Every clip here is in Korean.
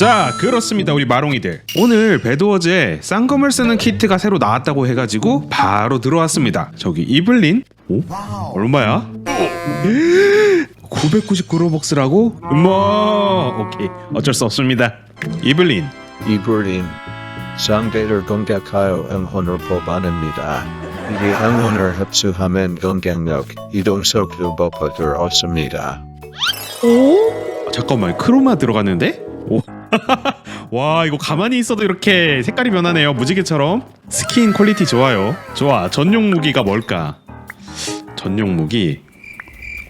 자 그렇습니다 우리 마롱이들 오늘 배드워즈에 쌍검을 쓰는 키트가 새로 나왔다고 해가지고 바로 들어왔습니다 저기 이블린 오? 얼마야? 999로벅스라고? 음모 오케이 어쩔 수 없습니다 이블린 이브린 상대를 공격하여 응원을 뽑아냅니다. 이 응원을 흡수하면 공격력, 이동속도 높아들 얻습니다. 아, 잠깐만 크로마 들어갔는데? 오. 와 이거 가만히 있어도 이렇게 색깔이 변하네요 무지개처럼 스킨 퀄리티 좋아요 좋아 전용 무기가 뭘까 전용 무기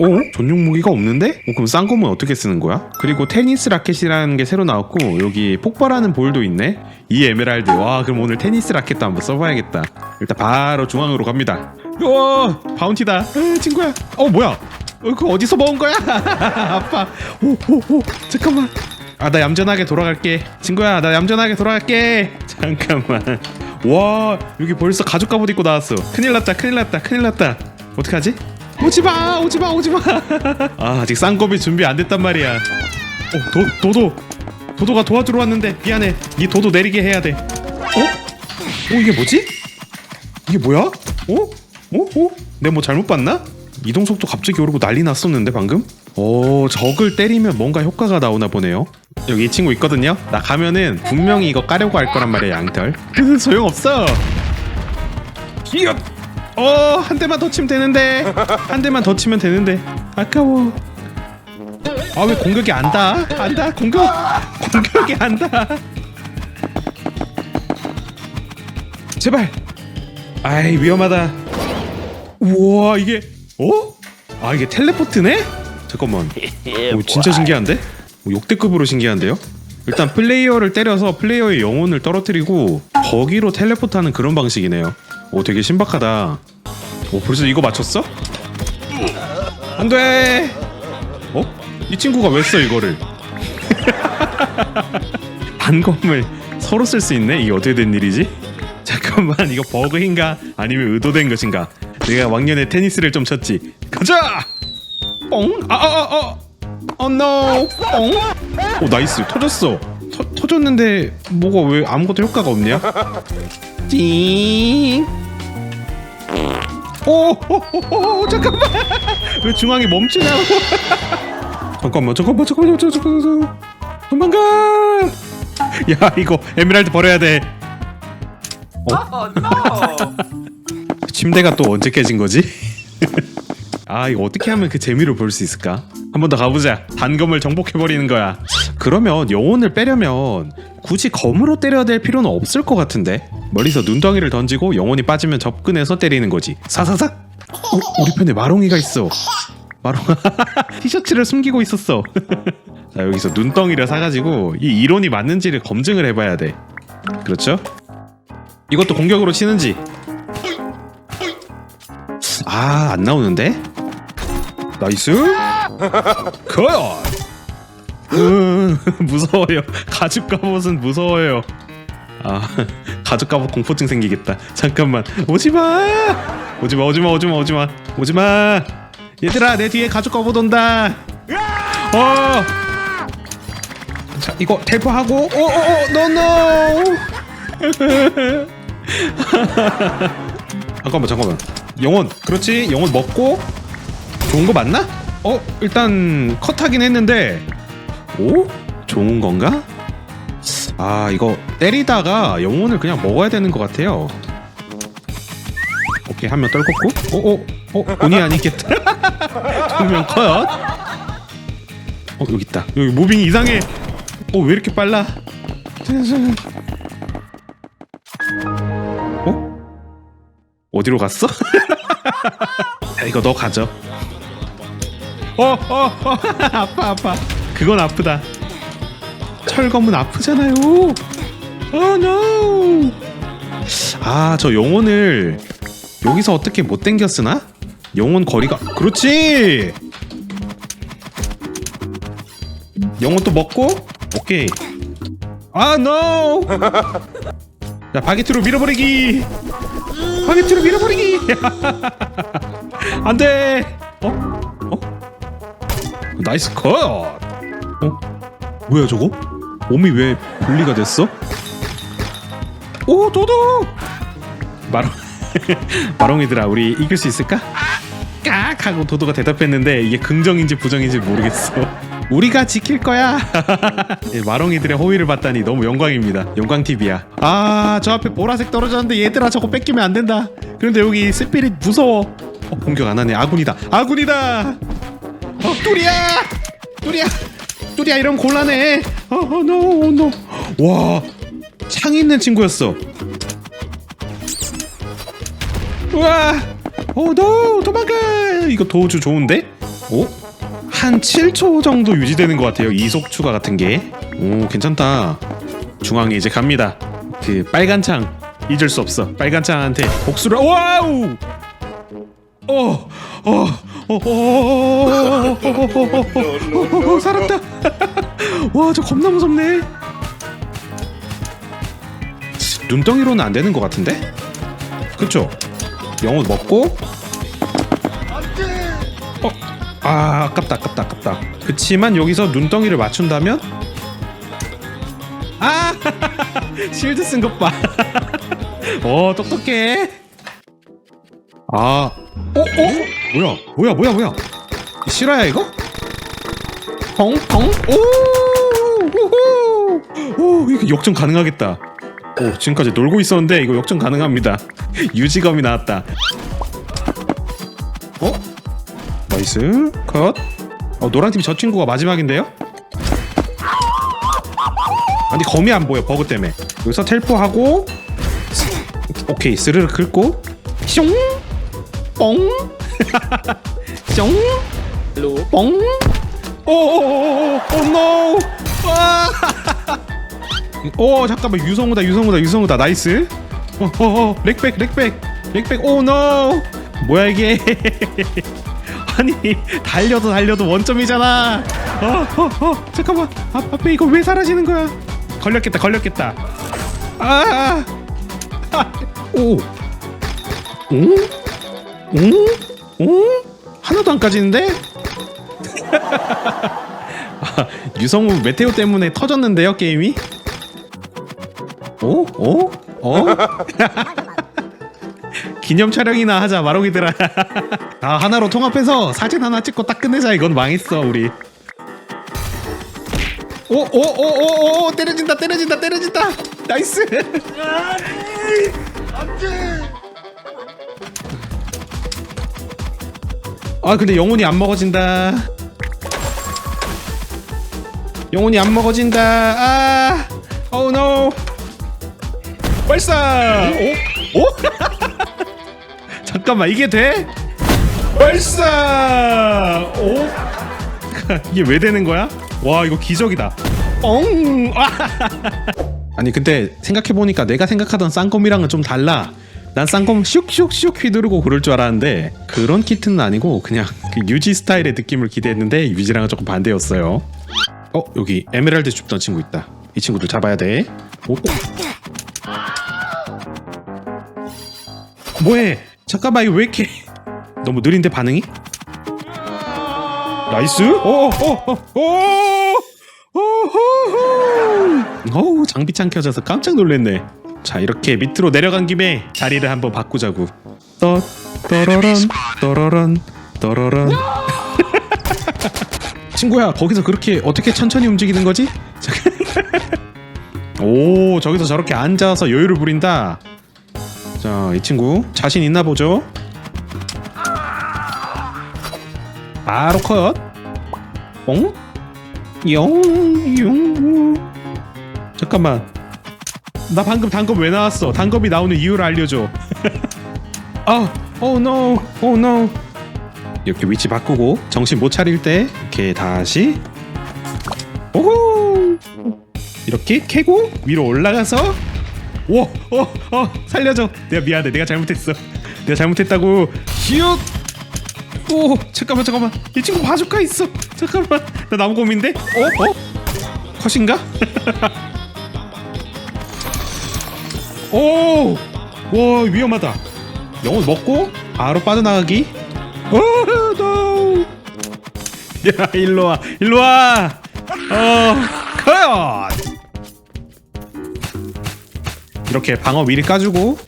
어? 전용 무기가 없는데? 어, 그럼 쌍검은 어떻게 쓰는 거야? 그리고 테니스 라켓이라는 게 새로 나왔고 여기 폭발하는 볼도 있네 이 에메랄드 와 그럼 오늘 테니스 라켓도 한번 써봐야겠다 일단 바로 중앙으로 갑니다 우와 바운티다 에, 친구야 어 뭐야 어, 그거 어디서 먹은 거야? 아파. 오, 오, 오. 잠깐만. 아, 나 얌전하게 돌아갈게. 친구야, 나 얌전하게 돌아갈게. 잠깐만. 와, 여기 벌써 가죽 갑옷 입고 나왔어. 큰일 났다, 큰일 났다, 큰일 났다. 어떡하지? 오지 마, 오지 마, 오지 마. 아, 아직 쌍꺼비 준비 안 됐단 말이야. 어, 도, 도도. 도도가 도와주러 왔는데 미안해. 네 도도 내리게 해야 돼. 어? 어, 이게 뭐지? 이게 뭐야? 어? 어? 어? 내가 뭐 잘못 봤나? 이동 속도 갑자기 오르고 난리 났었는데 방금? 오 적을 때리면 뭔가 효과가 나오나 보네요. 여기 이 친구 있거든요. 나 가면은 분명히 이거 까려고 할 거란 말이야 양털. 소용없어. 기엇 어한 대만 더 치면 되는데. 한 대만 더 치면 되는데. 아까워. 아 왜 공격이 안다 안다 공격 공격이 안다 제발. 아이 위험하다. 우와 이게 어? 아 이게 텔레포트네? 잠깐만 오, 진짜 신기한데? 오, 역대급으로 신기한데요? 일단 플레이어를 때려서 플레이어의 영혼을 떨어뜨리고 거기로 텔레포트하는 그런 방식이네요 오 되게 신박하다 오 벌써 이거 맞췄어? 안 돼 어? 이 친구가 왜 써 이거를 단검을 서로 쓸 수 있네? 이게 어떻게 된 일이지? 잠깐만 이거 버그인가 아니면 의도된 것인가 내가 왕년에 테니스를 좀 쳤지 가자 뽕 아 아 아 아. 어 노! 뽕! 오 나이스. 터졌어. 터, 터졌는데 뭐가 왜 아무것도 효과가 없냐? 띵. 오, 오, 오, 오 잠깐만. 왜 중앙에 멈추냐고. 잠깐만 잠깐만 잠깐만 잠깐만 잠깐만 도망가. 야 이거 에메랄드 버려야 돼. Oh no! 침대가 또 언제 깨진 거지? 아 이거 어떻게 하면 그 재미를 볼 수 있을까? 한 번 더 가보자. 단검을 정복해 버리는 거야. 그러면 영혼을 빼려면 굳이 검으로 때려야 될 필요는 없을 것 같은데? 멀리서 눈덩이를 던지고 영혼이 빠지면 접근해서 때리는 거지. 사사삭 어, 우리 편에 마롱이가 있어. 마롱아 티셔츠를 숨기고 있었어. 자 여기서 눈덩이를 사가지고 이 이론이 맞는지를 검증을 해봐야 돼. 그렇죠? 이것도 공격으로 치는지. 아, 안 나오는데? 나이스? 컷! 음, 무서워요. 가죽 갑옷은 무서워요. 아, 가죽 갑옷 공포증 생기겠다. 잠깐만. 오지 마! 오지 마, 오지 마, 오지 마, 오지 마. 오지 마! 얘들아, 내 뒤에 가죽 갑옷 온다! 어! 자, 이거 텔포하고, 오, 오, 오, 노, 노! 잠깐만, 잠깐만. 영혼 그렇지 영혼 먹고 좋은 거 맞나? 어 일단 컷하긴 했는데 오 좋은 건가? 아 이거 때리다가 영혼을 그냥 먹어야 되는 것 같아요. 오케이 한 명 떨궜고 오오 어 본이 아니겠다. 두명 컷. 어 여기 있다. 여기 무빙이 이상해. 어 왜 이렇게 빨라? 어? 어디로 갔어? 야, 이거 너 가져. 어, 어, 어, 아파, 아파. 그건 아프다. 철검은 아프잖아요. 어, no. 아, 저 영혼을 여기서 어떻게 못 당겼으나? 영혼 거리가 그렇지. 영혼 또 먹고 오케이. 아, no. 자, 바게트로 밀어버리기. 바게트로 밀어버리기. 안 돼. 어? 어? 나이스 컷. 어? 뭐야 저거? 몸이 왜 분리가 됐어? 오 도도! 마롱 마롱이들아 우리 이길 수 있을까? 깍 하고 도도가 대답했는데 이게 긍정인지 부정인지 모르겠어. 우리가 지킬 거야. 예, 마롱이들의 호의를 받다니 너무 영광입니다. 영광 TV야. 아 저 앞에 보라색 떨어졌는데 얘들아 저거 뺏기면 안 된다. 그런데 여기 스피릿 무서워. 어, 공격 안 하네. 아군이다. 아군이다. 어 뚜리야. 뚜리야. 뚜리야 이러면 곤란해. 어, 어 노, 노. 와, 창 있는 친구였어. 우와, 오, 노, 도망가. 이거 도주 좋은데? 오, 한 7초 정도 유지되는 것 같아요. 이속 추가 같은 게. 오, 괜찮다. 중앙에 이제 갑니다. 그 빨간 창 잊을 수 없어. 빨간 창한테 복수를. 와우. 어, 어, 어, 어, 어, 어, 어, 어, 어, 살았다. 와, 저 겁나 무섭네. 눈덩이로는 안 되는 것 같은데? 그쵸? 영혼 먹고. 어, 아, 아깝다, 아깝다, 아깝다. 그치만 여기서 눈덩이를 맞춘다면? 아, 실드 쓴 것 봐. 어, 똑똑해. 아, 어, 어? 뭐야, 뭐야, 뭐야, 뭐야? 실화야 이거? 펑펑, 오, 우후, 오, 이거 역전 가능하겠다. 오, 지금까지 놀고 있었는데 이거 역전 가능합니다. 유지검이 나왔다. 어? 나이스 컷. 어, 노란 팀이 저 친구가 마지막인데요? 아니 검이 안 보여 버그 때문에. 여기서 텔포하고 오케이 스르르 긁고 숑 뽕. 숑 뽕. 오오오오오 노. 와. 오 잠깐만 유성우다 유성우다 유성우다 나이스. 어어어 렉백 렉백 렉백. 오 노! 뭐야 이게? 아니 달려도 달려도 원점이잖아. 어 어 어 잠깐만. 앞, 앞에 이거 왜 사라지는 거야? 걸렸겠다 걸렸겠다. 아, 아오! 오? 오? 오? 하나도 안 까지는데? 아, 유성우 메테오 때문에 터졌는데요 게임이? 오? 오? 어? 기념 촬영이나 하자 마롱이들아 아 하나로 통합해서 사진 하나 찍고 딱 끝내자 이건 망했어 우리 오 오 오 오 오 때려진다 때려진다 때려진다 나이스 아 근데 영혼이 안 먹어진다 영혼이 안 먹어진다 아 오우 노 발사 오? 오? 잠깐만 이게 돼? 발사 오? 이게 왜 되는 거야? 와 이거 기적이다 뻥 아! 아니 근데 생각해보니까 내가 생각하던 쌍검이랑은 좀 달라 난 쌍검 슉슉슉 휘두르고 그럴 줄 알았는데 그런 키트는 아니고 그냥 그 유지 스타일의 느낌을 기대했는데 유지랑은 조금 반대였어요. 어 여기 에메랄드 줍던 친구 있다. 이 친구들 잡아야 돼. 오. 뭐해? 잠깐만 이거 왜 이렇게 너무 느린데 반응이? 나이스? 오오오오오오 어우 장비 창 켜져서 깜짝 놀랐네 자 이렇게 밑으로 내려간 김에 자리를 한번 바꾸자고. 떠 떠러런 떠러런 떠러런. 친구야 거기서 그렇게 어떻게 천천히 움직이는 거지? 오 저기서 저렇게 앉아서 여유를 부린다. 자 이 친구 자신 있나 보죠? 바로 컷. 뽕? 영용 잠깐만 나 방금 단검 왜 나왔어 단검이 나오는 이유를 알려줘 아 오노 오노 이렇게 위치 바꾸고 정신 못 차릴 때 이렇게 다시 오호 이렇게 캐고 위로 올라가서 오, 어, 어, 살려줘. 내가 미안해. 내가 잘못했어. 내가 잘못했다고. 슛. 오, 잠깐만, 잠깐만. 이 친구 바주카 있어. 잠깐만. 나 나무 곰인데. 어, 어? 컷인가? 오! 와 위험하다. 영혼 먹고 바로 빠져나가기. 어, 오, 야 일로 와, 일로 와. 어, 이렇게 방어 미리 까주고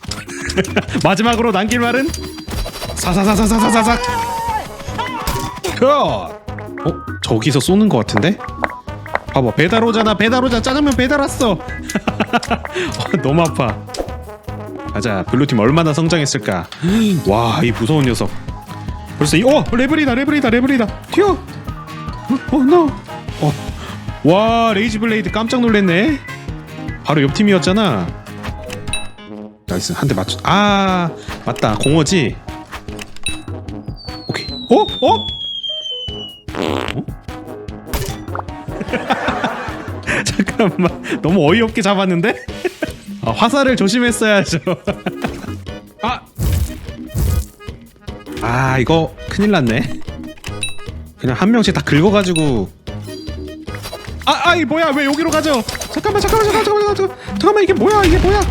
마지막으로 남길 말은 사사사사사사사 어 저기서 쏘는 것 같은데? 봐봐 배달 오잖아 배달 오자 짜장면 배달 왔어 어, 너무 아파 가자 블루팀 얼마나 성장했을까 와 이 무서운 녀석 벌써 이 어! 레벨이다 레벨이다 레벨이다 튀어 어, 노. 어. 와, 레이지 블레이드 깜짝 놀랐네. 바로 옆 팀이었잖아. 나이스. 한 대 맞췄. 아, 맞다. 공허지. 오케이. 어? 어? 어? 잠깐만. 너무 어이없게 잡았는데? 아, 화살을 조심했어야죠. 아. 아, 이거 큰일 났네. 그냥 한 명씩 다 긁어가지고 아, 아이 뭐야 왜 여기로 가죠? 잠깐만 잠깐만 잠깐만 잠깐만 잠깐만 잠깐만 이게 뭐야 이게 뭐야?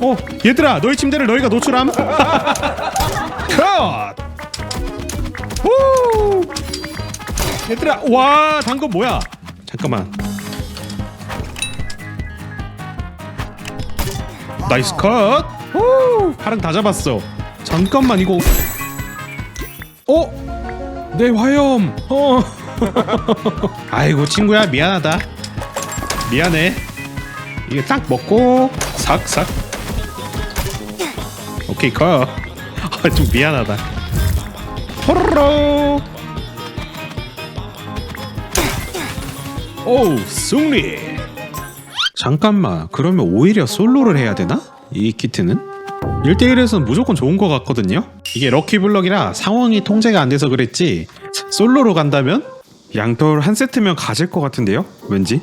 어 얘들아 너희 침대를 너희가 노출함. 컷. 오. 얘들아 와 방금 뭐야? 잠깐만. 나이스 컷. 오 파랑 다 잡았어. 잠깐만 이거. 어? 내 화염. 어. 아이고 친구야 미안하다. 미안해. 이거 딱 먹고 삭삭. 오케이 컷. 아, 좀 미안하다. 호로로. 오 승리. 잠깐만 그러면 오히려 솔로를 해야 되나? 이 키트는? 1대1에서는 무조건 좋은 것 같거든요? 이게 럭키블럭이라 상황이 통제가 안 돼서 그랬지 솔로로 간다면? 양털 한 세트면 가질 것 같은데요? 왠지?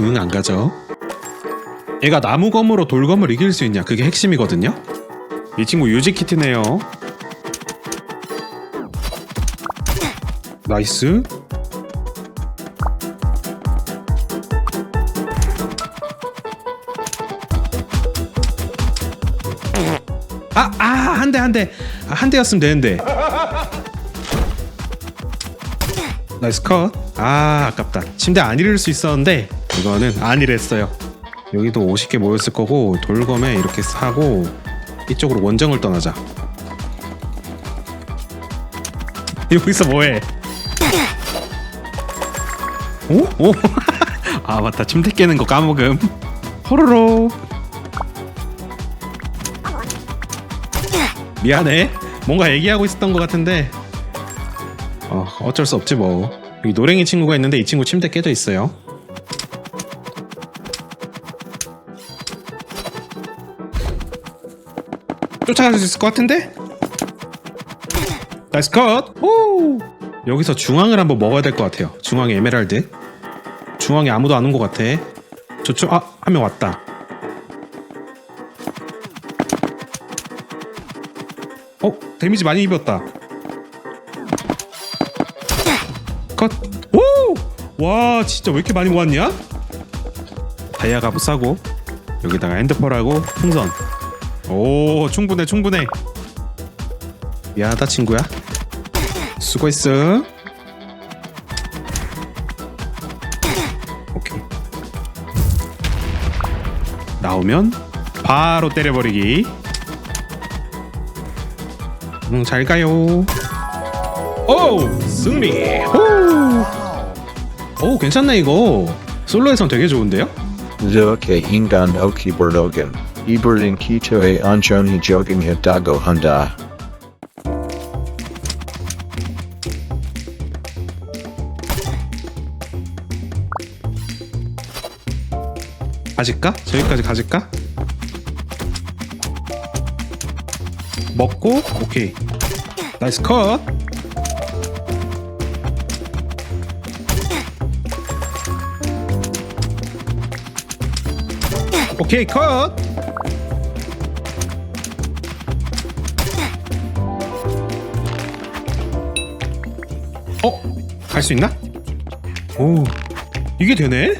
응 안 가죠 얘가 나무검으로 돌검을 이길 수 있냐 그게 핵심이거든요? 이 친구 유지 키트네요 나이스 한 대. 아, 한 대였으면 되는데. 나이스 컷. 아, 아깝다. 침대 안 잃을 수 있었는데, 이거는 안 잃었어요. 여기도 50개 모였을 거고, 돌검에 이렇게 사고, 이쪽으로 원정을 떠나자. 여기서 뭐해? 오? 오? 아, 맞다. 침대 깨는 거 까먹음. 호로로. 미안해. 뭔가 얘기하고 있었던 것 같은데. 어, 어쩔 수 없지 뭐. 여기 노랭이 친구가 있는데 이 친구 침대 깨져 있어요. 쫓아갈 수 있을 것 같은데? 나이스 컷! 오! 여기서 중앙을 한번 먹어야 될 것 같아요. 중앙에 에메랄드. 중앙에 아무도 안 온 것 같아. 저쪽, 아, 한 명 왔다. 어? 데미지 많이 입었다. 컷. 오! 와, 진짜 왜 이렇게 많이 모았냐? 다이아 갑옷 싸고 여기다가 엔더펄하고 풍선. 오, 충분해, 충분해. 미안하다, 친구야. 수고했어. 오케이. 나오면 바로 때려버리기. 음, 잘 가요. 오, 승리. 오, 오, 괜찮네 이거. 솔로에선 되게 좋은데요? 이렇게 인간 오키블록은 이블린 키토에 안전히 적응했다고 한다. 가질까? 저기까지 가질까? 먹고 오케이. 나이스 컷. 오케이 컷. 어? 갈 수 있나? 오 이게 되네?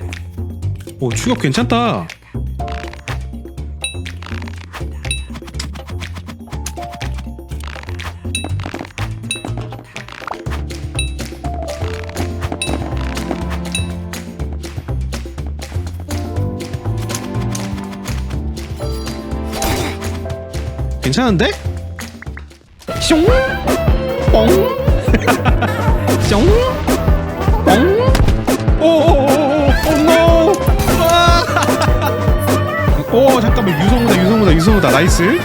오 추격 괜찮다 괜찮은데? 숑! 뽕! 숑! 뽕! 오오오오 노! 오 잠깐만 유성우다 유성우다 유성우다 나이스